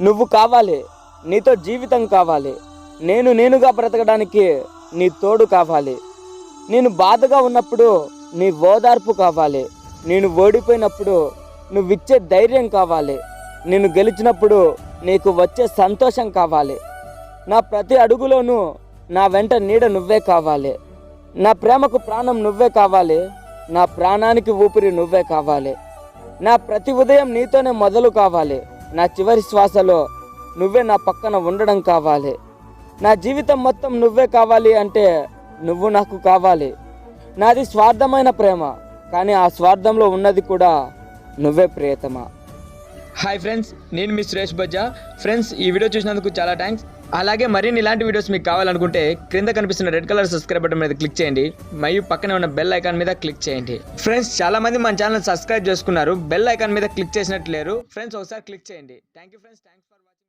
నువ్వు కావాలి నీతో జీవితం కావాలి. నేను నేనుగా బ్రతకడానికి నీ తోడు కావాలి. నేను బాధగా ఉన్నప్పుడు నీ ఓదార్పు కావాలి. నేను ఓడిపోయినప్పుడు నువ్విచ్చే ధైర్యం కావాలి. నేను గెలిచినప్పుడు నీకు వచ్చే సంతోషం కావాలి. నా ప్రతి అడుగులోనూ నా వెంట నీడ నువ్వే కావాలి. నా ప్రేమకు ప్రాణం నువ్వే కావాలి. నా ప్రాణానికి ఊపిరి నువ్వే కావాలి. నా ప్రతి ఉదయం నీతోనే మొదలు కావాలి. నా చివరి శ్వాసలో నువ్వే నా పక్కన ఉండడం కావాలి. నా జీవితం మొత్తం నువ్వే కావాలి అంటే నువ్వు నాకు కావాలి. నాది స్వార్థమైన ప్రేమ కానీ ఆ స్వార్థంలో ఉన్నది కూడా నువ్వే ప్రియతమా. హాయ్ ఫ్రెండ్స్ నేను మీ సురేష్ బజ్జా. ఫ్రెండ్స్ ఈ వీడియో చూసినందుకు చాలా థ్యాంక్స్ అలాగే మరిన్ని ఇలాంటి వీడియోస్ మీకు కావాలనుకుంటే క్రింద కనిపిస్తున్న రెడ్ కలర్ సబ్స్క్రైబ్ బటన్ మీద క్లిక్ చేయండి. మరియు పక్కనే ఉన్న బెల్ ఐకాన్ మీద క్లిక్ చేయండి. ఫ్రెండ్స్ చాలా మంది మన ఛానల్ సబ్స్క్రైబ్ చేసుకున్నారు. బెల్ ఐకాన్ మీద క్లిక్ చేసినట్టు లేరు. ఫ్రెండ్స్ ఒకసారి క్లిక్ చేయండి. Thank you friends thanks for watching